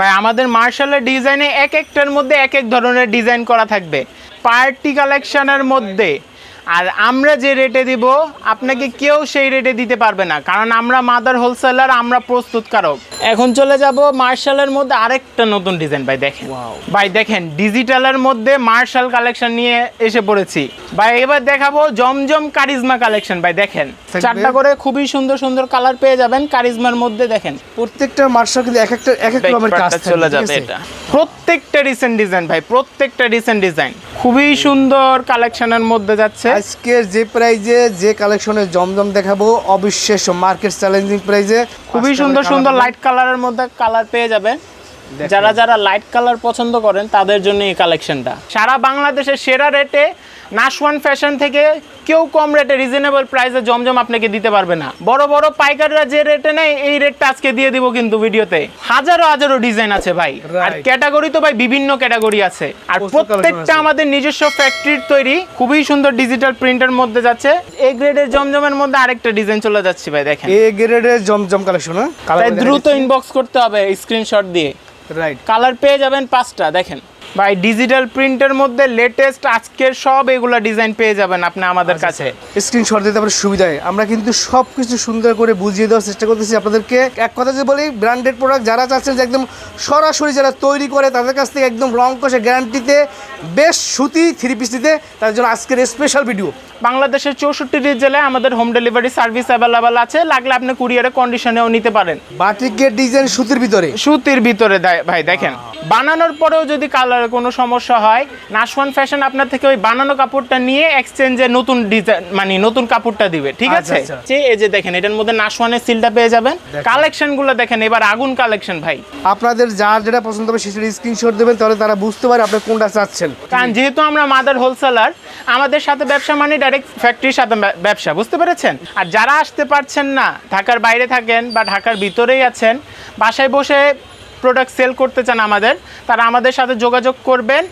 ভাই, আমাদের মার্শালের ডিজাইনে এক একটার মধ্যে এক এক ধরনের ডিজাইন করা থাকবে। পার্টি কালেকশনের মধ্যে আর আমরা যে রেটে দিব আপনাকে কেউ সেই রেটে দিতে পারবে না। কারণ আমরা মাদার হোলসেলার আমরা প্রস্তুতকারক। এখন চলে যাব মার্শালের মধ্যে আরেকটা নতুন ডিজাইন ভাই দেখেন। ভাই দেখেন ডিজিটালের মধ্যে মার্শাল কালেকশন নিয়ে এসে পড়েছি। ভাই এবার দেখাবো জমজম কারিজমা কালেকশন ভাই দেখেন চারটা করে খুবই সুন্দর সুন্দর কালার পেয়ে যাবেন কারিজমার মধ্যে দেখেন। প্রত্যেকটা মার্শাল কিন্তু এক একটা এক এক রকমের কাজ চলে যাবে এটা। প্রত্যেকটা রিসেন্ট ডিজাইন ভাই প্রত্যেকটা রিসেন্ট ডিজাইন খুবই সুন্দর কালেকশনের মধ্যে যাচ্ছে। আজকের যে প্রাইজে যে কালেকশনের জমজম দেখাবো অবিশ্বাস্য মার্কেট চ্যালেঞ্জিং প্রাইজে খুবই সুন্দর সুন্দর লাইট কালারের মধ্যে কালার পেয়ে যাবে। যারা যারা লাইট কালার পছন্দ করেন তাদের জন্য এই কালেকশনটা সারা বাংলাদেশের সেরা রেটে নাশওয়ান ফ্যাশন থেকে কেউ কম রেটে রিজনেবল প্রাইসে জমজম আপনাকে দিতে পারবে না। বড় বড় পাইকাররা যে রেটে নেয় এই রেটটা আজকে দিয়ে দিব কিন্তু ভিডিওতে। হাজারো হাজারো ডিজাইন আছে ভাই। আর ক্যাটাগরি তো ভাই বিভিন্ন ক্যাটাগরি আছে। আর প্রত্যেকটা আমাদের নিজস্ব ফ্যাক্টরির তৈরি খুবই সুন্দর ডিজিটাল প্রিন্টের মধ্যে যাচ্ছে। এ গ্রেডের জমজমের মধ্যে আরেকটা ডিজাইন চলে যাচ্ছে ভাই দেখেন। এ গ্রেডের জমজম কালেকশন হ্যাঁ? তাই দ্রুত ইনবক্স করতে হবে স্ক্রিনশট দিয়ে। রাইট কালার পেয়ে যাবেন পাঁচটা দেখেন। ভাই ডিজিটাল প্রিন্টের মধ্যে লেটেস্ট আজকের সব এগুলা ডিজাইন পেয়ে যাবেন আপনি আমাদের কাছে। স্ক্রিনশট দিতে আপনার সুবিধা হয়। আমরা কিন্তু সব কিছু সুন্দর করে বুঝিয়ে দেওয়ার চেষ্টা করতেছি আপনাদেরকে। এক কথা যে বলি ব্র্যান্ডেড প্রোডাক্ট যারা চাচ্ছেন যে একদম সরাসরি যারা তৈরি করে তাদের কাছ থেকে একদম রং কষে গ্যারান্টিতে বেশ সুতি থ্রি পিস দিতে তার জন্য আজকের স্পেশাল ভিডিও বাংলাদেশের চৌষট্টি জেলায় আমাদের হোম ডেলিভারি সার্ভিস অ্যাভেলেবেল আছে। লাগলে আপনি কুরিয়ারে কন্ডিশনেও নিতে পারেন। বাটিকের ডিজাইন সুতির ভিতরে। সুতির ভিতরে ভাই দেখেন। বানানোর পরেও যদি কালারের কোনো সমস্যা হয় নাশওয়ান ফ্যাশন আপনার থেকে ওই বানানো কাপড়টা নিয়ে এক্সচেঞ্জে নতুন ডিজাইন মানে নতুন কাপড়টা দিবে ঠিক আচ্ছা, আছে? আচ্ছা। যে এই যে দেখেন এটার মধ্যে নাশওয়ানের সিলটা পেয়ে যাবেন। দেখেন। কালেকশনগুলো দেখেন এবার আগুন কালেকশন ভাই। আপনাদের যার যেটা পছন্দ হবে সেটা স্ক্রিনশট দেবেন তাহলে তারা বুঝতে পারে আপনি কোনটা চাচ্ছেন। কারণ যেহেতু আমরা মাদার হোলসেলার আমাদের সাথে ব্যবসা মানে ডাইরেক্ট ফ্যাক্টরির সাথে ব্যবসা বুঝতে পেরেছেন? আর যারা আসতে পারছেন না ঢাকার বাইরে থাকেন বা ঢাকার ভিতরেই আছেন বাসায় বসে প্রোডাক্ট সেল করতে চান আমাদের তারা আমাদের সাথে যোগাযোগ করবেন।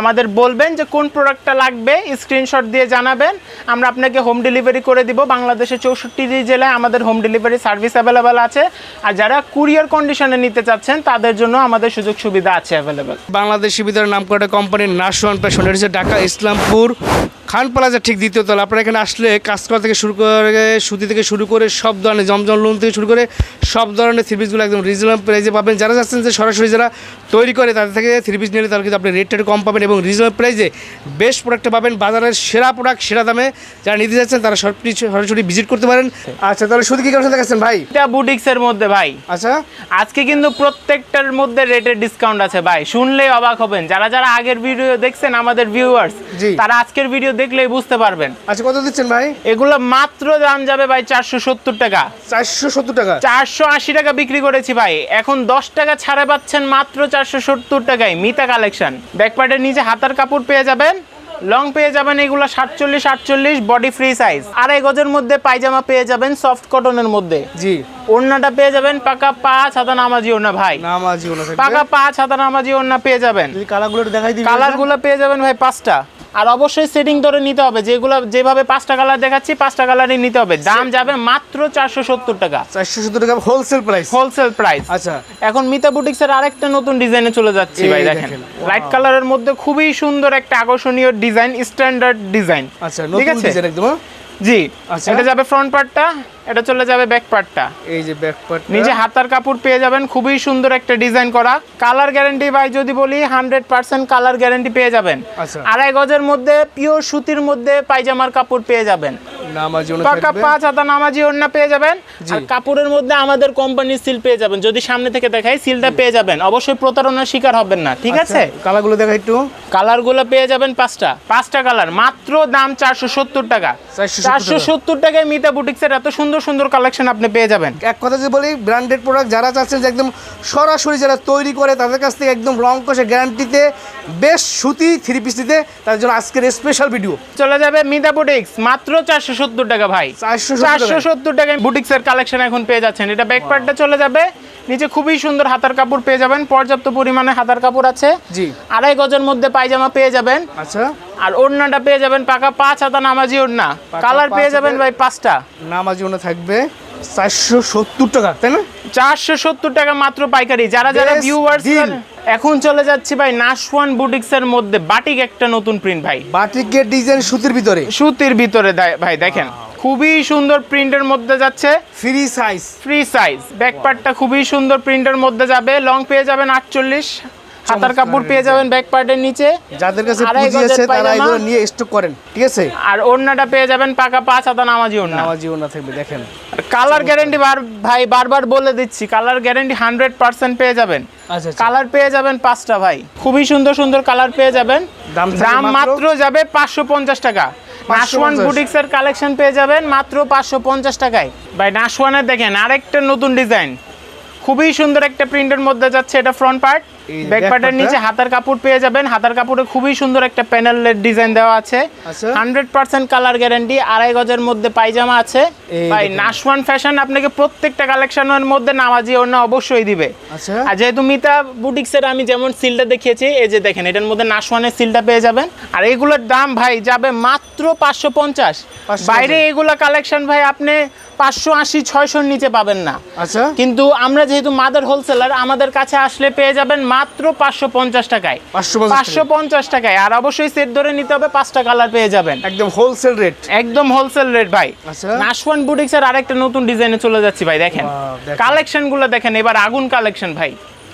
আমাদের বলবেন যে কোন প্রোডাক্টটা লাগবে স্ক্রিনশট দিয়ে জানাবেন। আমরা আপনাকে হোম ডেলিভারি করে দিব। বাংলাদেশের চৌষট্টি জেলায় আমাদের হোম ডেলিভারি সার্ভিস অ্যাভেলেবেল আছে। আর যারা কুরিয়ার কন্ডিশনে নিতে চাচ্ছেন, তাদের জন্য আমাদের সুযোগ সুবিধা আছে অ্যাভেলেবেল বাংলাদেশের ভিতরে নাম করা কোম্পানি নাশওয়ান ফ্যাশন এটা হচ্ছে ঢাকা ইসলামপুর খান প্লাজা ঠিক দ্বিতীয় তলা। আপনারা এখানে আসলে কাজ করা থেকে শুরু করে, সুতি থেকে শুরু করে, সব ধরনের জমজম লোন থেকে শুরু করে, সব ধরনের থ্রি পিসগুলো একদম রিজনেবল প্রাইসে পাবেন। যারা যাচ্ছেন যে সরাসরি যারা তৈরি করে, তাদের থেকে থ্রি পিস নিলে তাহলে কিন্তু আপনি রেটটা কম পাবেন। এবং রিজনেবল প্রাইসে বেস্ট প্রোডাক্টটা পাবেন। বাজারের সেরা প্রোডাক্ট সেরা দামে যারা নিতে যাচ্ছেন তারা সরাসরি সরাসরি ভিজিট করতে পারেন। আচ্ছা তাহলে শুধু কি কারণে দেখাচ্ছেন ভাই? এটা বুটিক্সের মধ্যে ভাই। আচ্ছা। আজকে কিন্তু প্রত্যেকটার মধ্যে রেটের ডিসকাউন্ট আছে ভাই। শুনলেই অবাক হবেন। যারা যারা আগের ভিডিও দেখছেন আমাদের ভিউয়ার্স তারা আজকের ভিডিও দেখলেই বুঝতে পারবেন। আচ্ছা কত দিচ্ছেন ভাই? এগুলো মাত্র দাম যাবে ভাই চারশো সত্তর টাকা। চারশো সত্তর টাকা? চারশো আশি টাকা বিক্রি করেছি ভাই। এখন দশ টাকা ছাড়া পাচ্ছেন মাত্র চারশো সত্তর টাকায় মিতা কালেকশন ব্যাকপার্টের নিচে হাতার কাপড় পেয়ে যাবেন। লং পেয়ে যাবেন এগুলো সাতচল্লিশ আটচল্লিশ বডি ফ্রি সাইজ আড়াই গজের মধ্যে পায়জামা পেয়ে যাবেন সফট কটনের মধ্যে। জি। ওড়নাটা পেয়ে যাবেন পাকা পা ছাতা নামাজি ওড়না ভাই। নামাজি ওনা পাকা পা ছাতা নামাজি ওড়না পেয়ে যাবেন। কালার কালারগুলো দেখাই দিই কালারগুলো পেয়ে যাবেন ভাই পাঁচটা। আর অবশ্যই সেটিং ধরে নিতে হবে যেগুলো যেভাবে পাঁচটা কালার দেখাচ্ছি পাঁচটা কালারই নিতে হবে। দাম যাবে মাত্র চারশো সত্তর টাকা। চারশো সত্তর টাকা হোলসেল প্রাইস হোলসেল প্রাইস আচ্ছা। এখন মিতা বুটিক্স এর আরেকটা নতুন ডিজাইনে চলে যাচ্ছি ভাই দেখেন। লাইট কালারের মধ্যে খুবই সুন্দর একটা আকর্ষণীয় ডিজাইন স্ট্যান্ডার্ড ডিজাইন আচ্ছা ঠিক নতুন আছে? ডিজাইন একদম হ্যাঁ? জি আচ্ছা। এটা যাবে ফ্রন্ট পার্টটা এটা চলে যাবে ব্যাক পার্টটা এই যে ব্যাক পার্ট নিচে হাতার কাপড় পেয়ে যাবেন খুবই সুন্দর একটা ডিজাইন করা। কালার গ্যারান্টি ভাই যদি বলি হান্ড্রেড পার্সেন্ট কালার গ্যারান্টি পেয়ে যাবেন। আচ্ছা। আড়াই গজের মধ্যে পিওর সুতির মধ্যে পায়জামার কাপড় পেয়ে যাবেন। পাকা পাঁচ হাতা নামাজি ওড়না পেয়ে যাবেন। আর কাপড়ের মধ্যে আমাদের কোম্পানির সিল পেয়ে যাবেন। যদি সামনে থেকে দেখাই সিলটা পেয়ে যাবেন। অবশ্যই প্রতারণার শিকার হবেন না ঠিক আছে? কালারগুলো দেখা একটু। কালারগুলো পেয়ে যাবেন পাঁচটা। পাঁচটা কালার মাত্র দাম চারশো সত্তর টাকা। 470 চারশো সত্তর টাকায় মিতা বুটিক্সের এত সুন্দর সুন্দর কালেকশন আপনি পেয়ে যাবেন। এক কথা যে বলি ব্র্যান্ডেড প্রোডাক্ট যারা চাচ্ছেন যে একদম সরাসরি যারা তৈরি করে তাদের কাছ থেকে একদম রং কষে গ্যারান্টিতে বেশ সুতি থ্রি পিস দিতে তার জন্য আজকের স্পেশাল ভিডিও চলে যাবে মিতা বুটিক্স মাত্র চারশো সত্তর টাকা ভাই। 470 চারশো সত্তর টাকায় বুটিক্সের কালেকশন এখন পেয়ে যাচ্ছেন। এটা ব্যাক পার্টটা চলে যাবে। নিচে খুবই সুন্দর হাতার কাপড় পেয়ে যাবেন। পর্যাপ্ত পরিমাণে হাতার কাপড় আছে। জি। আড়াই গজের মধ্যে পায়জামা পেয়ে যাবেন। আচ্ছা। আর ওড়নাটা পেয়ে যাবেন পাকা পাঁচ হাতা নামাজি ওড়না। কালার পেয়ে যাবেন ভাই পাঁচটা। নামাজি ওনা থাকবে চারশো সত্তর টাকা তাই না? চারশো সত্তর টাকা মাত্র পাইকারি। যারা যারা ভিউয়ার্স এখন চলে যাচ্ছি ভাই নাশওয়ান বুটিক্স এর মধ্যে। বাটিক একটা নতুন প্রিন্ট ভাই। বাটিকের ডিজাইন সুতির ভিতরে। সুতির ভিতরে ভাই দেখেন খুবই সুন্দর প্রিন্টের মধ্যে যাচ্ছে। Free size free size back পার্টটা খুবই সুন্দর প্রিন্টের মধ্যে যাবে। লং পেয়ে যাবেন আটচল্লিশ। হাতার কাপড় পেয়ে যাবেন ব্যাক পার্টের নিচে। যাদের কাছে পুঁজি আছে তারা এগুলো নিয়ে স্টক করেন ঠিক আছে? আর ওড়নাটা পেয়ে যাবেন পাকা পাঁচ হাতা নামাজি ওড়না। আমার জীবন না থাকবে দেখেন। কালার গ্যারেন্টি বার ভাই বারবার বলে দিচ্ছি কালার গ্যারেন্টি হান্ড্রেড পার্সেন্ট পেয়ে যাবেন। আচ্ছা আচ্ছা। কালার পেয়ে যাবেন পাঁচটা ভাই। খুবই সুন্দর সুন্দর কালার পেয়ে যাবেন। দাম মাত্র? যাবে পাঁচশো পঞ্চাশ টাকা। নাশওয়ান 550 বুটিক্স এর কালেকশন পেয়ে যাবেন মাত্র পাঁচশো পঞ্চাশ টাকায়। ভাই নাশওয়ানের দেখেন আরেকটা নতুন ডিজাইন খুবই সুন্দর একটা প্রিন্টের মধ্যে যাচ্ছে এটা ফ্রন্ট পার্ট ব্যাক পার্টের নিচে হাতার কাপড় পেয়ে যাবেন। হাতার কাপড়ে খুবই সুন্দর একটা প্যানেলের ডিজাইন দেওয়া আছে। হান্ড্রেড পার্সেন্ট কালার গ্যারান্টি আড়াই গজের মধ্যে পায়জামা আছে। ভাই নাশওয়ান ফ্যাশন আপনাকে প্রত্যেকটা কালেকশনের মধ্যে নামাজি অবশ্যই দিবে। আচ্ছা। আর যেহেতু মিতা বুটিক্সের আমি যেমন সিলটা দেখিয়েছি এই যে দেখেন এটার মধ্যে নাশওয়ানের সিলটা পেয়ে যাবেন। আর এগুলোর দাম ভাই যাবে মাত্র পাঁচশো পঞ্চাশ। বাইরে এগুলা কালেকশন ভাই আপনি পাঁচশো আশি ছয়শোর নিচে পাবেন না। আচ্ছা। কিন্তু আমরা যেহেতু মাদার হোলসেলার আমাদের কাছে আসলে পেয়ে যাবেন মাত্র পাঁচশো পঞ্চাশ টাকায়। পাঁচশো পঞ্চাশ টাকায়। আর অবশ্যই সেট ধরে নিতে হবে পাঁচটা কালার পেয়ে যাবেন। একদম হোলসেল রেট একদম হোলসেল রেট ভাই। আচ্ছা। নাশওয়ান বুটিক্সের আরেকটা নতুন ডিজাইনে চলে যাচ্ছি ভাই দেখেন। দেখেন। কালেকশনগুলো দেখেন এবার আগুন কালেকশন ভাই।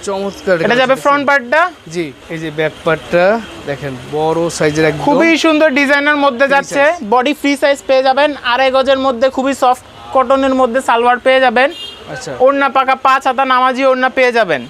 চমৎকার এটা যাবে ফ্রন্ট পার্টটা জি এই যে ব্যাক পার্টটা দেখেন বড় সাইজের একদম। খুবই সুন্দর ডিজাইনের মধ্যে যাচ্ছে। বডি ফ্রি সাইজ পেয়ে যাবেন। আড়াই গজের মধ্যে খুবই সফট কটনের মধ্যে সালোয়ার পেয়ে যাবেন। আচ্ছা। ওড়না পাকা পাঁচ হাতা নামাজি ওড়না পেয়ে যাবেন।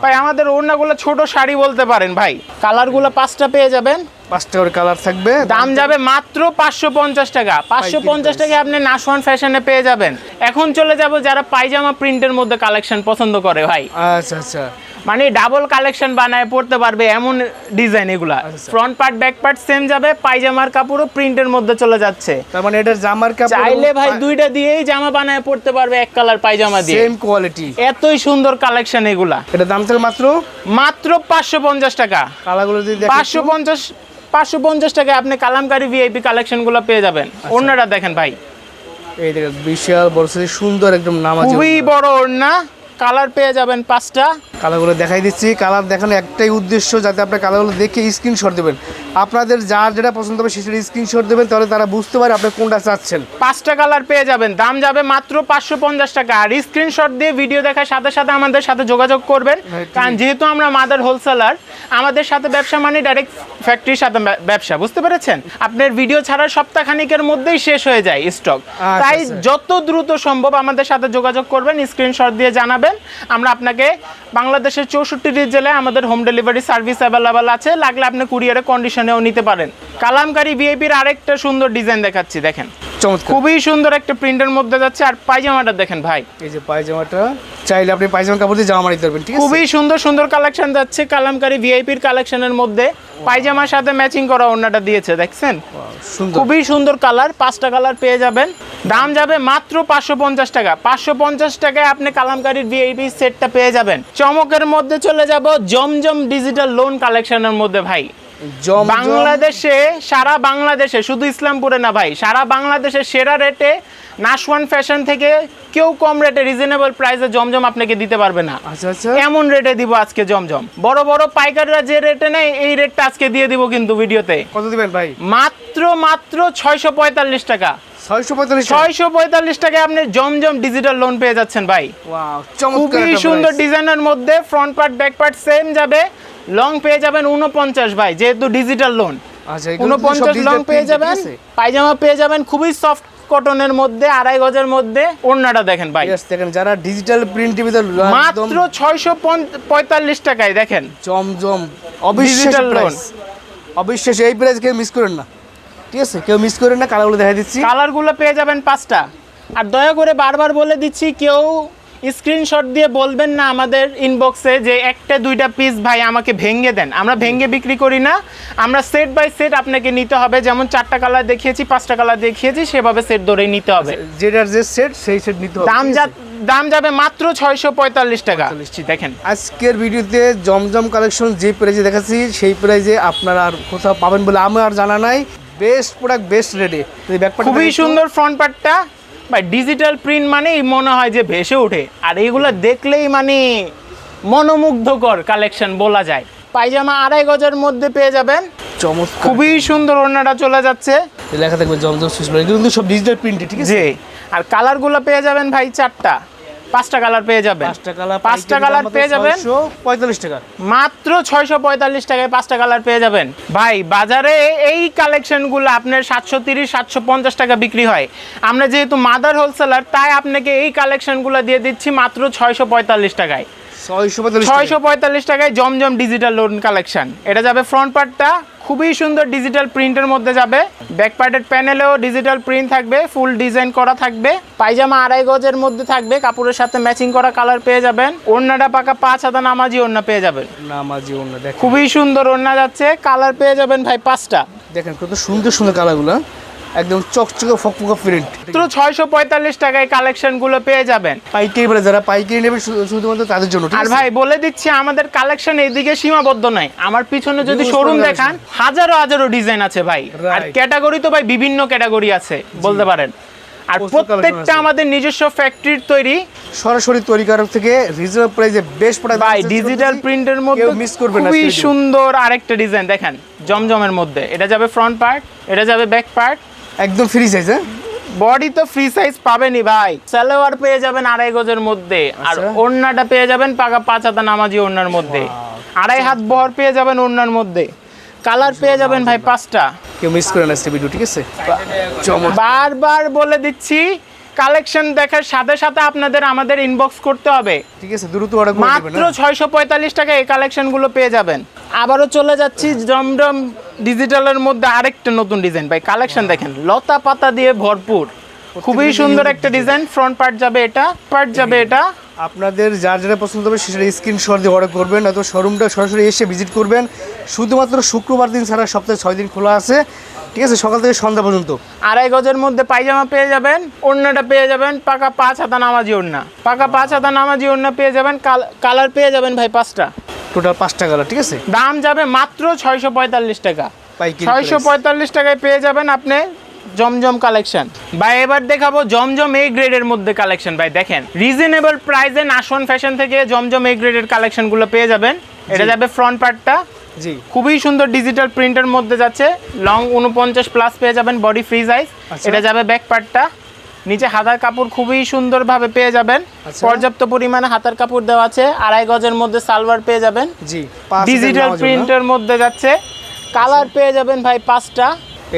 ভাই আমাদের ওড়নাগুলো ছোট শাড়ি বলতে পারেন ভাই। কালারগুলো পাঁচটা পেয়ে যাবেন। পাঁচটা করে কালার থাকবে। দাম যাবে মাত্র পাঁচশো পঞ্চাশ টাকা। পাঁচশো পঞ্চাশ টাকা আপনি নাশওয়ান ফ্যাশনে পেয়ে যাবেন। এখন চলে যাব যারা পাইজামা প্রিন্টের মধ্যে কালেকশন পছন্দ করে ভাই। আচ্ছা আচ্ছা। মানে ডাবল কালেকশন বানায় পড়তে পারবে এমন ডিজাইন এগুলা। Front part back part same যাবে পায়জামার কাপড়ও প্রিন্টের মধ্যে চলে যাচ্ছে। তার মানে এটার জামার কাপড় চাইলে ভাই দুইটা দিয়েই জামা বানায় পড়তে পারবে এক কালার পায়জামা দিয়ে। সেম কোয়ালিটি এতই সুন্দর কালেকশন এগুলা। এটা দাম থেকে মাত্র? মাত্র পাঁচশো পঞ্চাশ টাকা। কালারগুলো যদি দেখেন পাঁচশো পঞ্চাশ পাঁচশো পঞ্চাশ টাকায় আপনি কালামকারি ভিআইপি কালেকশনগুলো পেয়ে যাবেন। আচ্ছা। অন্যরা দেখেন ভাই। এই দেখেন বিশাল বড় সুন্দর একদম নামাজ খুবই বড় ওড়না কালার পেয়ে যাবেন পাঁচটা। কালারগুলো দেখাই দিচ্ছি। কালার দেখানো একটাই উদ্দেশ্য যাতে আপনার কালারগুলো দেখে স্ক্রিনশট দেবেন। আপনাদের যার যেটা পছন্দ হবে সেটা স্ক্রিনশট দেবেন তাহলে তারা বুঝতে পারে আপনি কোনটা চাচ্ছেন। পাঁচটা কালার পেয়ে যাবেন। দাম যাবে মাত্র পাঁচশো পঞ্চাশ টাকা। আর স্ক্রিনশট দিয়ে ভিডিও দেখার সাথে সাথে আমাদের সাথে যোগাযোগ করবেন। হ্যাঁ, কারণ যেহেতু আমরা মাদার হোলসেলার আমাদের সাথে ব্যবসা মানে ডাইরেক্ট ফ্যাক্টরির সাথে ব্যবসা। বুঝতে পেরেছেন? আপনার ভিডিও ছাড়ার সপ্তাহখানিকের মধ্যেই শেষ হয়ে যায় স্টক আচ্ছা, তাই আচ্ছা। যত দ্রুত সম্ভব আমাদের সাথে যোগাযোগ করবেন স্ক্রিনশট দিয়ে জানাবেন। আমরা আপনাকে বাংলাদেশের চৌষট্টি জেলায় আমাদের হোম ডেলিভারি সার্ভিস অ্যাভেলেবেল আছে। লাগলে আপনি কুরিয়ারে কন্ডিশনেও নিতে পারেন। কালামকারি ভিআইপির আরেকটা সুন্দর ডিজাইন দেখাচ্ছি, দেখেন। চমৎকার। খুবই সুন্দর একটা প্রিন্টের মধ্যে যাচ্ছে। আর পায়জামাটা দেখেন ভাই। এই যে পায়জামাটা চাইলে আপনি পায়জামা কাপড় দিয়ে জামা মারিতে পারবেন খুবই সুন্দর সুন্দর কালেকশন যাচ্ছে। কালামকারি ভিআইপির কালেকশনের মধ্যে পায়জামার সাথে ম্যাচিং করা ওড়নাটা দিয়েছে দেখছেন? খুবই সুন্দর কালার পাঁচটা কালার পেয়ে যাবেন। দাম যাবে মাত্র পাঁচশো পঞ্চাশ টাকা। পাঁচশো পঞ্চাশ টাকায় আপনি কালামকারির ভিআইপি সেটটা পেয়ে যাবেন। চমকের মধ্যে চলে যাব জমজম ডিজিটাল লোন কালেকশনের মধ্যে ভাই। বাংলাদেশে সারা বাংলাদেশে শুধু ইসলামপুরে না ভাই সারা বাংলাদেশে সেরা রেটে নাশওয়ান ফ্যাশন থেকে কেউ কম রেটে রিজনেবল প্রাইসে জমজম আপনাকে দিতে পারবে না। আচ্ছা আচ্ছা। এমন রেটে দিব আজকে জমজম। বড় বড় পাইকাররা যে রেটে নেয় এই রেটটা আজকে দিয়ে দিব কিন্তু ভিডিওতে। কত দিবেন ভাই? মাত্র মাত্র ছয়শো পঁয়তাল্লিশ টাকা। ছয়শো পঁয়তাল্লিশ টাকায় আপনি জমজম ডিজিটাল লোন পেয়ে যাচ্ছেন ভাই। খুবই সুন্দর ডিজাইনের মধ্যে front part back part same যাবে। লং পেয়ে যাবেন উনপঞ্চাশ ভাই যেহেতু ডিজিটাল লোন আচ্ছা উনপঞ্চাশ লং পেয়ে যাবেন পায়জামা পেয়ে যাবেন খুবই সফট কটনের মধ্যে আড়াই গজের মধ্যে ওড়নাটা দেখেন ভাই। দেখেন যারা ডিজিটাল প্রিন্ট টিভিতে মাত্র ছয়শো পঁয়তাল্লিশ টাকায় দেখেন। জমজম Digital প্রাইস অবিশ্বাস এই প্রাইস কেউ মিস করেন না। ঠিক আছে কেউ মিস করেন না কালারগুলো দেখা দিচ্ছি। কালারগুলো পেয়ে যাবেন পাঁচটা। আর দয়া করে বারবার বলে দিচ্ছি কেউ স্ক্রিনশট দিয়ে বলবেন না আমাদের ইনবক্সে যে একটা দুইটা পিস ভাই আমাকে ভেঙে দেন। আমরা ভেঙে বিক্রি করি না। আমরা সেট বাই সেট আপনাকে নিতে হবে। যেমন চারটা কালার দেখিয়েছি পাঁচটা কালার দেখিয়েছি সেভাবে সেট ধরেই নিতে হবে। যেটার যে সেট সেই সেট নিতে হবে। দাম যা দাম যাবে মাত্র ছয়শো পঁয়তাল্লিশ টাকা। দেখেন। আজকের ভিডিওতে জমজম কালেকশন যে প্রাইজে দেখাচ্ছি সেই প্রাইজে আপনারা আর কোথাও পাবেন বলে আমার আর জানা নাই। বেস্ট প্রোডাক্ট বেস্ট রেডে খুবই সুন্দর ফ্রন্ট পার্টটা ভাই ডিজিটাল প্রিন্ট মানেই মনে হয় যে ভেসে ওঠে। আর এইগুলো দেখলেই মানে মনোমুগ্ধকর কালেকশন বলা যায়। পায়জামা আড়াই গজের মধ্যে পেয়ে যাবেন। চমৎকার। খুবই সুন্দর ওড়নাটা চলে যাচ্ছে। লেখা থাকবে জমজম সুইচ কিন্তু সব ডিজিটাল প্রিন্টে ঠিক আছে? আর কালারগুলো পেয়ে যাবেন ভাই চারটা। পাঁচটা কালার পেয়ে যাবেন। পাঁচটা কালার পাঁচটা কালার পেয়ে যাবেন। পঁয়তাল্লিশ টাকা। মাত্র ছয়শো পঁয়তাল্লিশ টাকায় পাঁচটা কালার পেয়ে যাবেন। ভাই বাজারে এই কালেকশনগুলো আপনার সাতশো তিরিশ সাতশো পঞ্চাশ টাকা বিক্রি হয়। আমরা যেহেতু মাদার হোলসেলার তাই আপনাকে এই কালেকশনগুলো দিয়ে দিচ্ছি মাত্র ছয়শো পঁয়তাল্লিশ টাকায়। ছয়শো পঁয়তাল্লিশ ছয়শো পঁয়তাল্লিশ টাকায় জমজম ডিজিটাল লোন কালেকশন এটা যাবে ফ্রন্ট পার্টটা খুবই সুন্দর ডিজিটাল প্রিন্টের মধ্যে যাবে। ব্যাক পার্টের প্যানেলেও ডিজিটাল প্রিন্ট থাকবে ফুল ডিজাইন করা থাকবে। পায়জামা আড়াই গজের মধ্যে থাকবে কাপড়ের সাথে ম্যাচিং করা কালার পেয়ে যাবেন। ওড়নাটা পাকা পাঁচ হাতা নামাজি ওড়না পেয়ে যাবেন। নামাজি অন্য খুবই সুন্দর ওড়না যাচ্ছে কালার পেয়ে যাবেন ভাই পাঁচটা। দেখেন কত সুন্দর সুন্দর কালারগুলো একদম চকচকে ফকফকা প্রিন্ট মাত্র ছয়শো পঁয়তাল্লিশ টাকায় কালেকশনগুলো পেয়ে যাবেন। পাইকারি বলে যারা পাইকারি নেবে শুধুমাত্র তাদের জন্য আর ভাই বলে দিচ্ছি আমাদের কালেকশন এইদিকে সীমাবদ্ধ নাই আমার পিছনে যদি শোরুম দেখান হাজারো হাজারো ডিজাইন আছে ভাই। আর ক্যাটাগরি তো ভাই বিভিন্ন ক্যাটাগরি আছে বলতে পারেন। আর প্রত্যেকটা আমাদের নিজস্ব ফ্যাক্টরির তৈরি। সরাসরি তৈরিকারক থেকে রিজনেবল প্রাইসে বেস্ট প্রোডাক্ট ভাই ডিজিটাল প্রিন্টের মধ্যে মিস করবে না খুবই সুন্দর আরেকটা ডিজাইন দেখেন জমজমের মধ্যে। এটা যাবে ফ্রন্ট পার্ট এটা যাবে ব্যাক পার্ট একদম ফ্রি সাইজ হ্যাঁ? বডি তো ফ্রি সাইজ পাবেনই ভাই। সালোয়ার পেয়ে যাবেন আড়াই গজের মধ্যে। আর আচ্ছা। ওড়নাটা পেয়ে যাবেন পাকা পাঁচ হাতা নামাজি ওড়নার মধ্যে। আড়াই হাত বহর পেয়ে যাবেন ওড়নার মধ্যে। কালার পেয়ে যাবেন ভাই পাঁচটা। কেউ মিস করে না ভিডিও ঠিক আছে? বারবার বলে দিচ্ছি কালেকশন দেখার সাথে সাথে আপনাদের আমাদের ইনবক্স করতে হবে। ঠিক আছে দ্রুত অর্ডার করে মাত্র দেবেন হ্যাঁ? ছয়শো পঁয়তাল্লিশ টাকা এই কালেকশনগুলো পেয়ে যাবেন। আবারও চলে যাচ্ছি জমজম ডিজিটালের মধ্যে আরেকটা নতুন ডিজাইন। ভাই কালেকশন দেখেন লতা পাতা দিয়ে ভরপুর। খুবই সুন্দর একটা ডিজাইন ফ্রন্ট পার্ট যাবে এটা পার্ট যাবে এটা। আপনাদের যার যেটা পছন্দ হবে সেটা স্ক্রিনশট দিয়ে অর্ডার করবেন নয়তো শোরুমটা সরাসরি এসে ভিজিট করবেন। শুধুমাত্র শুক্রবার দিন ছাড়া সপ্তাহে ছয় দিন খোলা আছে। ঠিক আছে সকাল থেকে সন্ধ্যা পর্যন্ত। আড়াই গজের মধ্যে পায়জামা পেয়ে যাবেন ওড়নাটা পেয়ে যাবেন পাকা পাঁচ হাতা নামাজি ওড়না। পাকা পাঁচ হাতা নামাজি ওড়না পেয়ে যাবেন কালার পেয়ে যাবেন ভাই পাঁচটা। টোটাল পাঁচটা কালার ঠিক আছে? দাম যাবে মাত্র ছয়শো পঁয়তাল্লিশ টাকা। ছয়শো পঁয়তাল্লিশ টাকায় পেয়ে যাবেন আপনি জমজম কালেকশন। ভাই এবার দেখাবো জমজম এই গ্রেডের মধ্যে কালেকশন। ভাই দেখেন রিজনেবল প্রাইসে নাশওয়ান ফ্যাশন থেকে জমজম এই গ্রেডের কালেকশনগুলো পেয়ে যাবেন। এটা যাবে ফ্রন্ট পার্টটা জি। খুবই সুন্দর ডিজিটাল প্রিন্টের মধ্যে যাচ্ছে। লং উনপঞ্চাশ প্লাস পেয়ে যাবেন বডি ফ্রি সাইজ। এটা যাবে ব্যাক পার্টটা নিচে হাতার কাপড় খুবই সুন্দরভাবে পেয়ে যাবেন। আচ্ছা। পর্যাপ্ত পরিমাণে হাতার কাপড় দেওয়া আছে। আড়াই গজের মধ্যে সালোয়ার পেয়ে যাবেন। জি ডিজিটাল প্রিন্টের মধ্যে যাচ্ছে। কালার পেয়ে যাবেন ভাই পাঁচটা।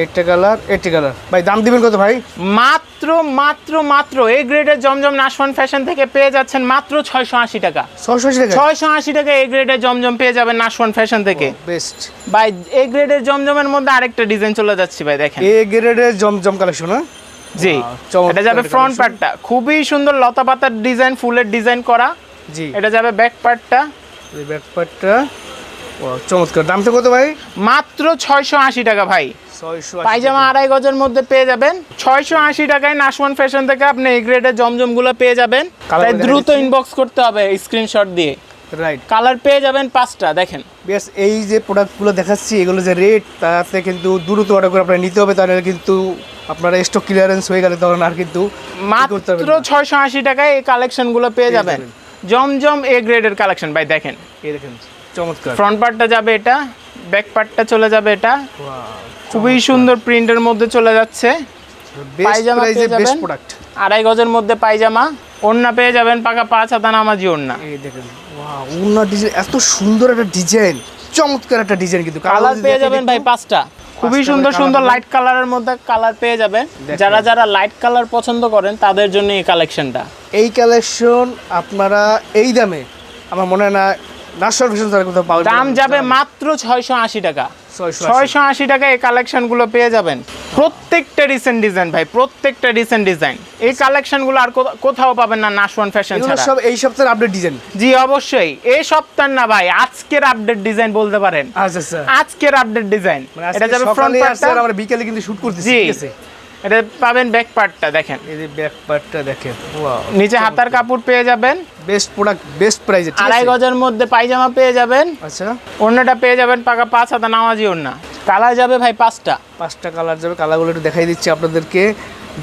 একটা কালার একটা কালার ভাই দাম দিবেন কত ভাই? মাত্র মাত্র মাত্র। এই গ্রেডের জমজম নাশওয়ান ফ্যাশন থেকে পেয়ে যাচ্ছেন মাত্র ছয়শো আশি টাকা। ছশো আশি টাকা? ছয়শো আশি টাকা এই গ্রেডের জমজম পেয়ে যাবেন নাশওয়ান ফ্যাশন থেকে। বেস্ট ভাই এই গ্রেডের জমজমের মধ্যে আরেকটা ডিজাইন চলে যাচ্ছে ভাই দেখেন। এ গ্রেডের জমজম কালেকশন হ্যাঁ? জি। এটা যাবে ফ্রন্ট পার্টটা খুবই সুন্দর লতা পাতার ডিজাইন ফুলের ডিজাইন করা। জি। এটা যাবে ব্যাক পার্টটা এই ব্যাকপার্টটা ও চমৎকার। দামটা কত ভাই? মাত্র ছয়শো আশি টাকা ভাই। পায়জামা আড়াই গজের মধ্যে পেয়ে যাবেন। ছয়শো আশি টাকায় নাশওয়ান ফ্যাশন থেকে আপনি এই গ্রেডের জমজমগুলো পেয়ে যাবেন। তাই দ্রুত ইনবক্স করতে হবে স্ক্রিনশট দিয়ে। রাইট কালার পেয়ে যাবেন পাঁচটা দেখেন। বেশ এই যে প্রোডাক্টগুলো দেখাচ্ছি এগুলো যে রেট তাতে কিন্তু দ্রুত অর্ডার করে আপনারা নিতে হবে তাহলে কিন্তু আপনারা স্টক ক্লিয়ারেন্স হয়ে গেলে তখন আর কিন্তু মাত্র ছয়শো আশি টাকায় এই কালেকশনগুলো পেয়ে যাবেন। জমজম এ গ্রেডের কালেকশন ভাই দেখেন। এই দেখেন চমৎকার। ফ্রন্ট পার্টটা যাবে এটা ব্যাক পার্টটা চলে যাবে এটা। খুবই সুন্দর প্রিন্টের মধ্যে চলে যাচ্ছে। পায়জামা পেয়ে যাবেন। আড়াই গজের মধ্যে পায়জামা ওড়না পেয়ে যাবেন পাকা পাঁচ হাতা নামাজি ওড়না। এই দেখেন উন্না ডিজাইন এত সুন্দর একটা ডিজাইন চমৎকার একটা ডিজাইন কিন্তু। কালার পেয়ে যাবেন ভাই পাঁচটা। খুবই সুন্দর সুন্দর লাইট কালারের মধ্যে কালার পেয়ে যাবেন। যারা যারা লাইট কালার পছন্দ করেন তাদের জন্য এই কালেকশনটা এই কালেকশন আপনারা এই দামে আমার মনে হয় না ন্যাশনাল ফ্যাশন ছাড়া কোথাও পাওয়া দাম যাবে মাত্র ছয়শো আশি টাকা। ছয়শো ছয়শো আশি টাকা এই কালেকশনগুলো পেয়ে যাবেন। প্রত্যেকটা রিসেন্ট ডিজাইন ভাই প্রত্যেকটা রিসেন্ট ডিজাইন এই কালেকশনগুলো আর কোথাও পাবেন না নাশওয়ান ফ্যাশন ছাড়া। সব এই সপ্তাহের আপডেট ডিজাইন জি অবশ্যই। এই সপ্তাহ না ভাই আজকের আপডেট ডিজাইন বলতে পারেন। আচ্ছা আচ্ছা। আজকের আপডেট ডিজাইন মানে এটা যাবে ফ্রন্ট পার্টটা আমরা বিকেলে কিন্তু শুট করতেছি ঠিক আছে? এটা পাবেন ব্যাক পার্টটা দেখেন। এই যে ব্যাক পার্টটা দেখেন নিচে হাতার কাপড় পেয়ে যাবেন। বেস্ট প্রোডাক্ট বেস্ট প্রাইসে আড়াই গজের মধ্যে পায়জামা পেয়ে যাবেন। আচ্ছা। ওড়নাটা পেয়ে যাবেন পাকা পাঁচ হাতা নামাজি ওড়না। কালার যাবে ভাই পাঁচটা। পাঁচটা কালার যাবে কালারগুলো একটু দেখাই দিচ্ছি আপনাদেরকে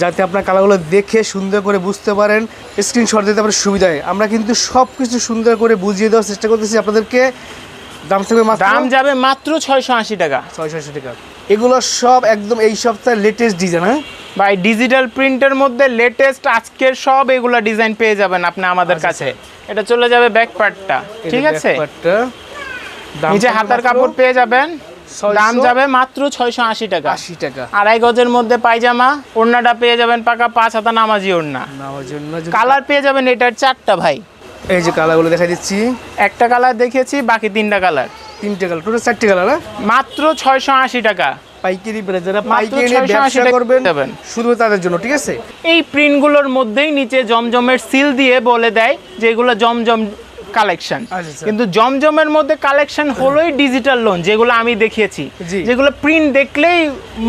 যাতে আপনার কালারগুলো দেখে সুন্দর করে বুঝতে পারেন। স্ক্রিনশট দিতে আপনার সুবিধা হয়। আমরা কিন্তু সব কিছু সুন্দর করে বুঝিয়ে দেওয়ার চেষ্টা করতেছি আপনাদেরকে। দাম থাকবে দাম যাবে মাত্র ছয়শো আশি টাকা। ছয়শো আশি টাকা। এগুলো সব একদম এই সপ্তাহের লেটেস্ট ডিজাইন হ্যাঁ? ভাই ডিজিটাল প্রিন্টের মধ্যে লেটেস্ট আজকের সব এগুলা ডিজাইন পেয়ে যাবেন আপনি আমাদের আচ্ছা, কাছে। এটা চলে যাবে ব্যাক পার্টটা ঠিক আছে? নিচে হাতার কাপড় পেয়ে যাবেন দাম যাবে মাত্র ছয়শো আশি টাকা। আশি টাকা। আড়াই গজের মধ্যে পায়জামা ওড়নাটা পেয়ে যাবেন পাকা পাঁচ হাতা নামাজি ওড়না। কালার পেয়ে যাবেন এটার চারটা ভাই। এই যে কালারগুলো দেখা দিচ্ছি। একটা কালার দেখিয়েছি বাকি তিনটা কালার। তিনটে কালার টোটাল চারটে কালার হ্যাঁ? মাত্র ছয়শো আশি টাকা। পাইকারি যারা পাইকারি ব্যবসা করবেন শুধু তাদের জন্য ঠিক আছে? এই প্রিন্টগুলোর মধ্যেই নিচে জমজমের সিল দিয়ে বলে দেয় যে এগুলো জমজম কালেকশন আচ্ছা, আচ্ছা। কিন্তু জমজমের মধ্যে কালেকশন হলোই ডিজিটাল লোন যেগুলো আমি দেখিয়েছি। যেগুলো প্রিন্ট দেখলেই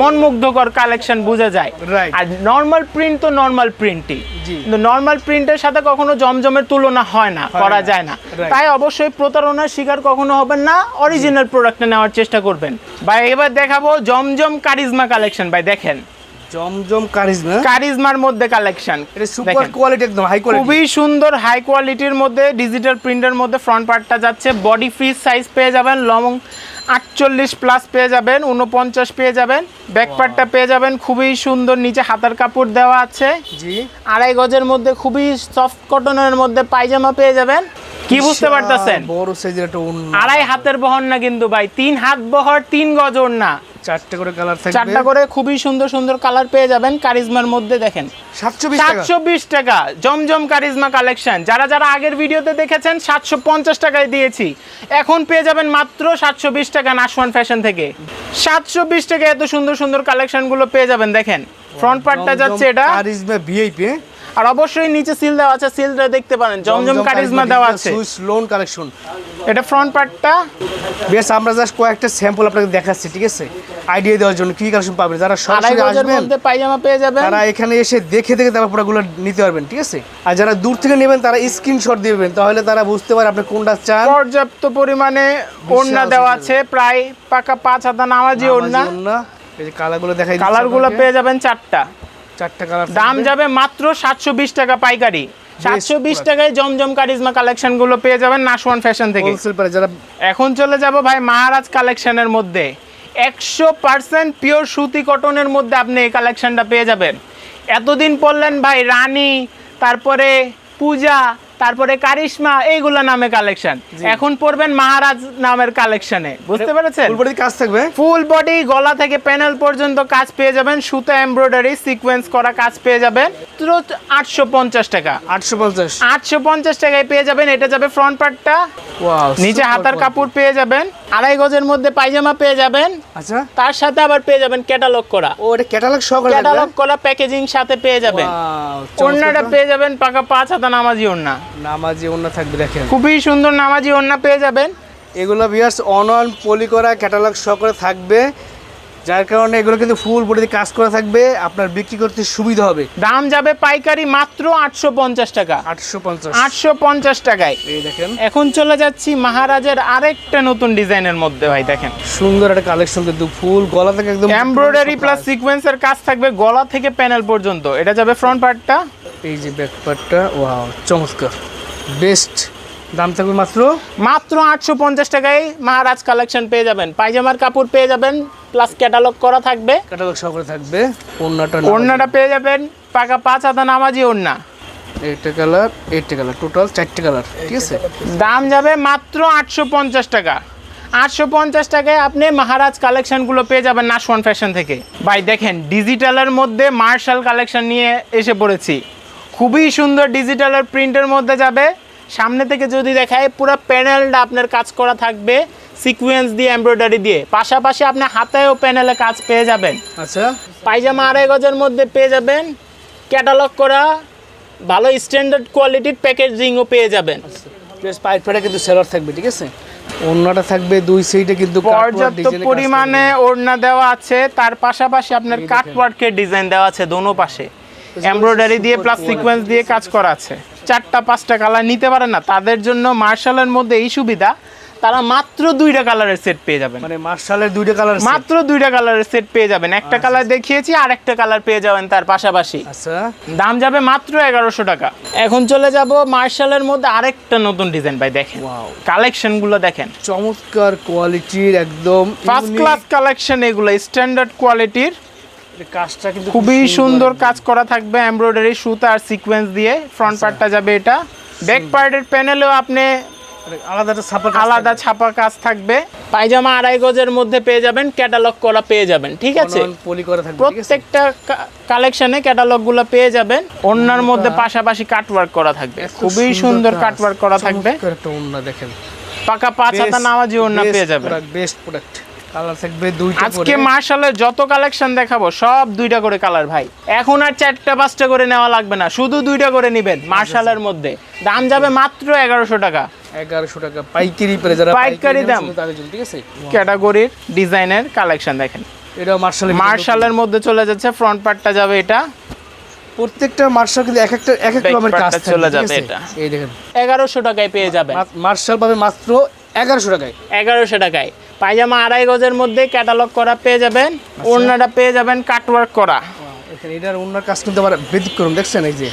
মনমুগ্ধকর কালেকশন বোঝা যায়। আর নর্মাল প্রিন্ট তো নর্মাল প্রিন্টই কিন্তু নর্মাল প্রিন্টের সাথে কখনো জমজমের তুলনা হয় না করা যায় না। তাই অবশ্যই প্রতারণার শিকার কখনো হবেন না অরিজিনাল প্রোডাক্টটা নেওয়ার চেষ্টা করবেন। ভাই এবার দেখাবো জমজম কারিজমা কালেকশন ভাই দেখেন। জমজম কারিজমা। কারিজমার মধ্যে কালেকন এটা সুপার কোয়ালিটি একদম হাই কোয়ালিটি খুবই সুন্দর হাই কোয়ালিটির মধ্যে ডিজিটাল প্রিন্টের মধ্যে ফ্রন্ট পার্টটা যাচ্ছে। বডি ফ্রি সাইজ পেয়ে যাবেন লং আটচল্লিশ প্লাস পেয়ে যাবেন উনপঞ্চাশ পেয়ে যাবেন ব্যাক পার্টটা পেয়ে যাবেন খুবই সুন্দর নিচে হাতার কাপড় দেওয়া আছে। জি। আড়াই গজের মধ্যে খুবই সফট কটনের মধ্যে পায়জামা পেয়ে যাবেন। কি বুঝতে পারতেছেন? বড় সাইজের একটা আড়াই হাতের বহর না কিন্তু ভাই তিন হাত বহর তিন গজ না চারটে করে কালার থাকবে। চারটা করে খুবই সুন্দর সুন্দর কালার পেয়ে যাবেন কারিজমার মধ্যে দেখেন। 720 টাকা। সাতশো বিশ টাকা জমজম কারিজমা কালেকশন যারা যারা আগের ভিডিওতে দেখেছেন সাতশো পঞ্চাশ টাকায় দিয়েছি। এখন পেয়ে যাবেন মাত্র সাতশো বিশ টাকা নাশওয়ান ফ্যাশন থেকে। সাতশো বিশ টাকা এত সুন্দর সুন্দর কালেকশনগুলো পেয়ে যাবেন দেখেন। ফ্রন্ট পার্টটা যাচ্ছে এটা। কারিজমা ভিআইপি আর অবশ্যই নিচে সিল দেওয়া আছে সিলটা দেখতে পারেন। জমজম কারিজমা দেওয়া আছে। সুইস লোন কালেকশন এটা ফ্রন্ট পার্টটা বেশ আমরা জাস্ট কয়েকটা স্যাম্পল আপনাকে দেখাচ্ছি ঠিক আছে? আইডিয়া দেওয়ার জন্য কি কালেকশন পাবেন? যারা সরাসরি আসবেন মধ্যে পায়জামা পেয়ে যাবেন। তারা এখানে এসে দেখে দেখে তারপর প্রোডাক্টগুলো নিতে পারবেন ঠিক আছে? আর যারা দূর থেকে নেবেন তারা স্ক্রিনশট দিবেন তাহলে তারা বুঝতে পারে আপনি কোনটা চান। পর্যাপ্ত পরিমাণে ওড়না দেওয়া আছে প্রায় পাকা পাঁচ হাতা নামাজি ওড়না। এই যে কালারগুলো দেখাই কালারগুলো পেয়ে যাবেন চারটা। চারটা কালার দাম যাবে মাত্র সাতশো বিশ টাকা পাইকারি। সাতশো বিশ টাকায় জমজম কারিজমা কালেকশনগুলো পেয়ে যাবেন নাশওয়ান ফ্যাশন থেকে। যারা এখন চলে যাব ভাই মহারাজ কালেকশনের মধ্যে। একশো পার্সেন্ট পিওর সুতি কটনের মধ্যে আপনি এই কালেকশনটা পেয়ে যাবেন। এতদিন পড়লেন ভাই রানী তারপরে পূজা তারপরে কারিশমা এইগুলো নামে কালেকশন এখন পড়বেন মহারাজ নামের কালেকশনে বুঝতে পেরেছেন? ফুল বডি কাজ থাকবে? ফুল বডি গলা থেকে প্যানেল পর্যন্ত কাজ পেয়ে যাবেন। সুতা এমব্রয়ডারি সিকোয়েন্স করা কাজ পেয়ে যাবেন। আটশো পঞ্চাশ টাকা। আটশো পঞ্চাশ। আটশো পঞ্চাশ টাকায় পেয়ে যাবেন। এটা যাবে ফ্রন্ট পার্টটা নিচে হাতার কাপড় পেয়ে যাবেন। আড়াই গজের মধ্যে পায়জামা পেয়ে যাবেন। আচ্ছা। তার সাথে আবার পেয়ে যাবেন ক্যাটালগ করা। ও এটা ক্যাটালগ সহকারে ক্যাটালগ করা প্যাকেজিং সাথে পেয়ে যাবেন। ওড়নাটা পেয়ে যাবেন পাকা পাঁচ হাতা নামাজি ওড়না। নামাজি ওড়না থাকবে দেখেন। খুবই সুন্দর নামাজি ওড়না পেয়ে যাবেন। এগুলো বিয়ার্স অন অন পলি করা ক্যাটালগ সহকারে থাকবে। যার কারণে এগুলো কিন্তু ফুল বডিতে কাজ করা থাকবে আপনার বিক্রি করতে সুবিধা হবে। দাম যাবে পাইকারি মাত্র আটশো পঞ্চাশ টাকা। আটশো পঞ্চাশ। আটশো পঞ্চাশ টাকায়। এই দেখেন। এখন চলে যাচ্ছি মহারাজের আরেকটা নতুন ডিজাইনের মধ্যে ভাই দেখেন। সুন্দর একটা কালেকশন কিন্তু ফুল গলা থেকে একদম এমব্রয়ডারি প্লাস সিকোয়েন্সের কাজ থাকবে গলা থেকে প্যানেল পর্যন্ত। এটা যাবে ফ্রন্ট পার্টটা এই যে ব্যাকপার্টটা ওয়াও চমৎকার। বেস্ট দাম থাকবে মাত্র? মাত্র আটশো পঞ্চাশ টাকায় মহারাজ কালেকশন পেয়ে যাবেন। পায়জামার কাপড় পেয়ে যাবেন প্লাস ক্যাটালগ করা থাকবে। ক্যাটালগ সহকারে থাকবে ওড়নাটা ওড়নাটা পেয়ে যাবেন পাকা পাঁচ হাতা নামাজি ওড়না। এইটা কালার এইটা কালার টোটাল চারটে কালার ঠিক আছে? দাম যাবে মাত্র আটশো পঞ্চাশ টাকা। আটশো পঞ্চাশ টাকায় আপনি মহারাজ কালেকশনগুলো পেয়ে যাবেন নাশওয়ান ফ্যাশন থেকে। ভাই দেখেন ডিজিটালের মধ্যে মার্শাল কালেকশন নিয়ে এসে পড়েছি। খুবই সুন্দর ডিজিটালের প্রিন্টের মধ্যে যাবে। সামনে থেকে যদি দেখায় পুরো প্যানেলটা আপনার কাজ করা থাকবে সিকোয়েন্স দিয়ে এমব্রয়ডারি দিয়ে। পাশাপাশি আপনি হাতেও প্যানেলে কাজ পেয়ে যাবেন। আচ্ছা। পায়জামা আড়াই গজের মধ্যে পেয়ে যাবেন। ক্যাটালগ করা ভালো স্ট্যান্ডার্ড কোয়ালিটির প্যাকেজিংও পেয়ে যাবেন। বেশ কিন্তু সেলার থাকবে ঠিক আছে? ওড়নাটা থাকবে দুই সাইডে কিন্তু পর্যাপ্ত পরিমাণে ওড়না দেওয়া আছে। তার পাশাপাশি আপনার কাটওয়ার্কের ডিজাইন দেওয়া আছে দোনো পাশে। এমব্রয়ডারি দিয়ে প্লাস সিকোয়েন্স দিয়ে কাজ করা আছে। চারটা পাঁচটা কালার নিতে পারেন না। তাদের জন্য মার্শালের মধ্যে এই সুবিধা তারা মাত্র দুইটা কালারের সেট পেয়ে যাবেন। মানে মার্শালের দুইটা কালার মাত্র দুইটা কালারের সেট পেয়ে যাবেন। একটা কালার দেখিয়েছি আর একটা কালার পেয়ে যাবেন তার পাশাপাশি। আচ্ছা। দাম যাবে মাত্র এগারোশো টাকা। এখন চলে যাব মার্শালের মধ্যে আরেকটা নতুন ডিজাইন ভাই দেখেন। Wow. কালেকশনগুলো দেখেন। চমৎকার কোয়ালিটির একদম ফার্স্ট ক্লাস কালেকশন এগুলো স্ট্যান্ডার্ড কোয়ালিটির কাজটা কিন্তু খুবই সুন্দর। কাজ করা থাকবে এমব্রয়ডারি সুতা আর সিকোয়েন্স দিয়ে। ফ্রন্ট আচ্ছা। পার্টটা যাবে এটা। ব্যাক পার্টের প্যানেলেও আপনি আলাদা ছাপা কাজ আলাদা ছাপা কাজ থাকবে। পায়জামা আড়াই গজের মধ্যে পেয়ে যাবেন ক্যাটালগ করা পেয়ে যাবেন ঠিক আছে? পলি করা থাকবে প্রত্যেকটা কালেকশনে ক্যাটালগগুলো পেয়ে যাবেন। ওনার মধ্যে পাশাপাশি কাটওয়ার্ক করা থাকবে। খুবই সুন্দর কাটওয়ার্ক করা থাকবে। একটা ওড়না দেখেন। পাকা পাঁচ হাতা নামাজি ওড়না পেয়ে যাবেন। বেস্ট প্রোডাক্ট কালার থাকবে দুইটা আজকে মার্শালের যত কালেকশন দেখাবো সব দুইটা করে কালার ভাই। এখন আর চারটা পাঁচটা করে নেওয়া লাগবে না শুধু দুইটা করে নিবেন মার্শালের মধ্যে। দাম যাবে মাত্র এগারোশো টাকা। এগারোশো টাকা পাইকারি পেরে যারা পাইকারি দাম। ঠিক আছে? ক্যাটাগরির ডিজাইনের কালেকশন দেখেন। মার্শাল মার্শালের মধ্যে চলে যাচ্ছে ফ্রন্ট পার্টটা যাবে এটা। প্রত্যেকটা মার্শাল কিন্তু এক একটা এক এক রকমের কাজ চলে যাবে এটা। এই দেখেন। এগারোশো টাকায় পেয়ে যাবেন। মার্শাল পাবে মাত্র এগারোশো টাকায়। এগারোশো টাকায়। পায়জামা আড়াই গজের মধ্যে ক্যাটালগ করা পেয়ে যাবেন আচ্ছা। ওড়নাটা পেয়ে যাবেন কাটওয়ার্ক করা। এখানে এটার অন্য কাজ কিন্তু আবার ব্যতিক্রম দেখছেন এই যে?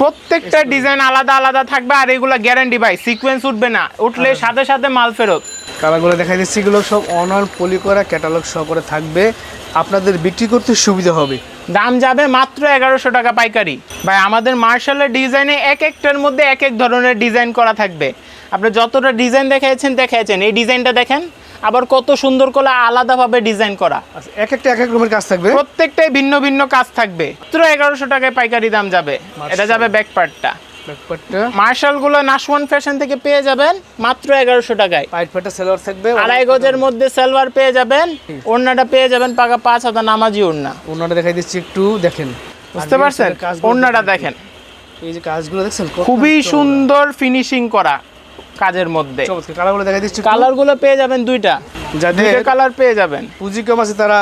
প্রত্যেকটা ডিজাইন আলাদা আলাদা থাকবে আর এগুলো গ্যারান্টি ভাই সিকোয়েন্স উঠবে না। উঠলে সাথে সাথে মাল ফেরত। কালারগুলো দেখা দিচ্ছি এগুলো সব অনার পলি করা ক্যাটালগ সহ করে থাকবে। আপনাদের বিক্রি করতে সুবিধা হবে। দাম যাবে মাত্র এগারোশো টাকা পাইকারি। ভাই আমাদের মার্শালের ডিজাইনে এক একটার মধ্যে এক এক ধরনের ডিজাইন করা থাকবে। আপনি যতটা ডিজাইন দেখাইছেন দেখাইছেন। এই ডিজাইনটা দেখেন। আবার কত সুন্দর করে আলাদাভাবে ডিজাইন করা। আচ্ছা এক একটা এক এক রকমের কাজ থাকবে? প্রত্যেকটাই ভিন্ন ভিন্ন কাজ থাকবে। মাত্র এগারোশো টাকায় পাইকারি দাম যাবে। এটা যাবে ব্যাক পার্টটা ব্যাকপার্টটা মার্শালগুলো নাশওয়ান ফ্যাশন থেকে পেয়ে যাবেন মাত্র এগারোশো টাকায়। পাইট পাটটা সেলোয়ার থাকবে আড়াই গজের মধ্যে সালোয়ার পেয়ে যাবেন। ওড়নাটা পেয়ে যাবেন পাকা পাঁচ হাতা নামাজি ওড়না। ওনাটা দেখাই দিচ্ছি একটু দেখেন। বুঝতে পারছেন? ওড়নাটা দেখেন। এই যে কাজগুলো দেখছেন খুবই সুন্দর। ফিনিশিং করা। কাজের মধ্যে। কালারগুলো দিচ্ছি কালারগুলো পেয়ে যাবেন দুইটা। যাদের কালার পেয়ে যাবেন। পুঁজি কম আছে তারা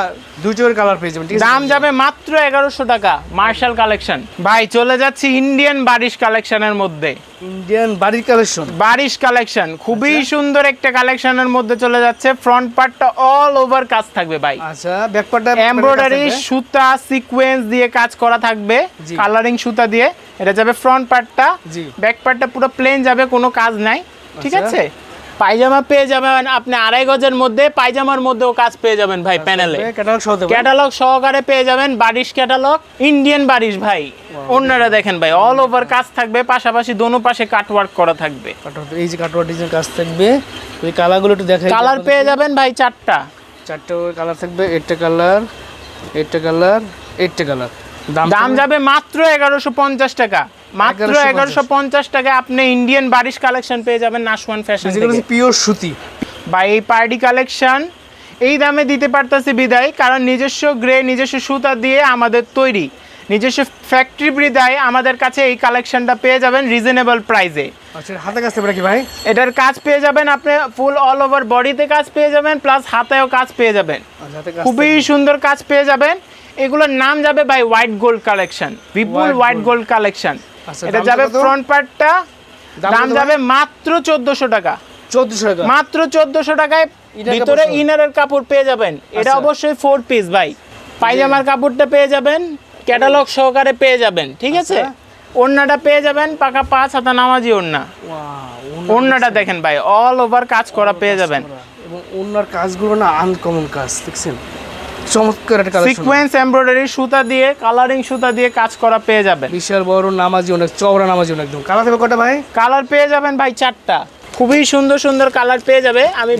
কালার পেয়ে যাবেন দাম যাবে মাত্র এগারোশো টাকা মার্শাল কালেকশন ভাই চলে যাচ্ছি ইন্ডিয়ান বারিশ কালেকশনের মধ্যে। ইন্ডিয়ান বাড়ির কালেকশন বারিশ কালেকশন খুবই আচ্ছা। সুন্দর একটা কালেকশনের মধ্যে চলে যাচ্ছে। ফ্রন্ট পার্টটা অল ওভার কাজ থাকবে ভাই। আচ্ছা ব্যাকপার্টটা এমব্রয়ডারি সুতা সিকোয়েন্স দিয়ে কাজ করা থাকবে। কালারিং সুতা দিয়ে। এটা যাবে ফ্রন্ট পার্টটা। ব্যাক পার্টটা পুরো প্লেন যাবে কোনো কাজ নাই। ঠিক আচ্ছা। আছে? পায়জামা পেয়ে যাবেন আপনি আড়াই গজের মধ্যে পায়জামার মধ্যেও কাজ পেয়ে যাবেন ভাই প্যানেলে ক্যাটালগ সহকারে পেয়ে যাবেন বারিশ ক্যাটালগ ইন্ডিয়ান বারিশ ভাই। অন্যরা দেখেন ভাই অল ওভার কাজ থাকবে পাশাপাশি দোনো পাশে কাটওয়ার্ক করা থাকবে। এই যে কাটওয়ার ডিজাইন কাজ থাকবে ওই কালারগুলো একটু দেখেন কালার পেয়ে যাবেন ভাই চারটা। চারটে কালার থাকবে একটা কালার একটা কালার একটা কালার দাম দাম যাবে মাত্র এগারোশো পঞ্চাশ টাকা। মাত্র 1150 এগারোশো পঞ্চাশ টাকা আপনি ইন্ডিয়ান বারিশ কালেকশন পেয়ে যাবেন নাশওয়ান ফ্যাশন পিওর সুতি। বা এই পার্টি কালেকশন এই দামে দিতে পারতেছি বিদায় কারণ নিজস্ব গ্রে নিজস্ব সুতা দিয়ে আমাদের তৈরি। নিজস্ব ফ্যাক্টরি বিদায় আমাদের কাছে এই কালেকশনটা পেয়ে যাবেন রিজনেবল প্রাইসে আচ্ছা হাতে কাজ নাকি ভাই? এটার কাজ পেয়ে যাবেন আপনি ফুল অল ওভার বডিতে কাজ পেয়ে যাবেন প্লাস হাতেও কাজ পেয়ে যাবেন। আচ্ছা, খুবই সুন্দর কাজ পেয়ে যাবেন। এগুলোর নাম যাবে ভাই হোয়াইট গোল্ড কালেকশন বিপুল হোয়াইট গোল্ড কালেকশন আচ্ছা, এটা যাবে ফ্রন্ট পার্টটা দাম যাবে মাত্র চোদ্দশো টাকা। চোদ্দশো টাকা। মাত্র চোদ্দশো টাকায় ভিতরে ইনারের কাপড় পেয়ে যাবেন। এটা আচ্ছা। অবশ্যই ফোর পিস ভাই। পায়জামার কাপড়টা পেয়ে যাবেন ক্যাটালগ সহকারে পেয়ে যাবেন ঠিক আছে? আচ্ছা। ওড়নাটা পেয়ে যাবেন পাকা পাঁচ হাতা নামাজি ওড়না। ওড়নাটা দেখেন ভাই অল ওভার কাজ করা পেয়ে যাবেন। এবং অন্যার কাজগুলো না আনকমন কাজ দেখছেন? চমৎকার একটা কালেকশন সিকোয়েন্স এমব্রয়ডারি সুতা দিয়ে কালারিং সুতা দিয়ে কাজ করা পেয়ে যাবেন। বিশাল বড় নামাজি অনেক চওড়া নামাজি অনেক একদম। কালার থাকবে কটা ভাই? কালার পেয়ে যাবেন ভাই চারটা। খুবই সুন্দর সুন্দর কালার পেয়ে যাবে। আমি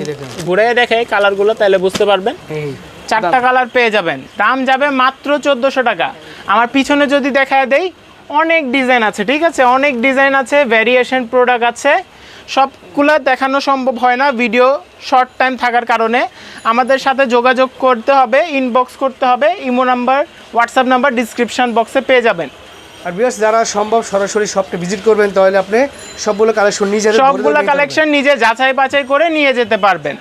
ঘুরে দেখাই কালারগুলো তাহলে বুঝতে পারবেন। চারটা কালার পেয়ে যাবেন। দাম যাবে মাত্র চোদ্দোশো টাকা। আমার পিছনে যদি দেখা দেই অনেক ডিজাইন আছে ঠিক আছে? অনেক ডিজাইন আছে ভ্যারিয়েশন প্রোডাক্ট আছে। সবগুলো দেখানো সম্ভব হয় না ভিডিও শর্ট টাইম থাকার কারণে। আমাদের সাথে যোগাযোগ করতে হবে ইনবক্স করতে হবে imo number WhatsApp number description বক্সে পেয়ে যাবেন। আর বিয়াস যারা সম্ভব সরাসরি শপটা ভিজিট করবেন তাহলে আপনি সবগুলো কালেকশন নিজে সবগুলো কালেকশন নিজে যাচাই বাছাই করে নিয়ে যেতে পারবেন।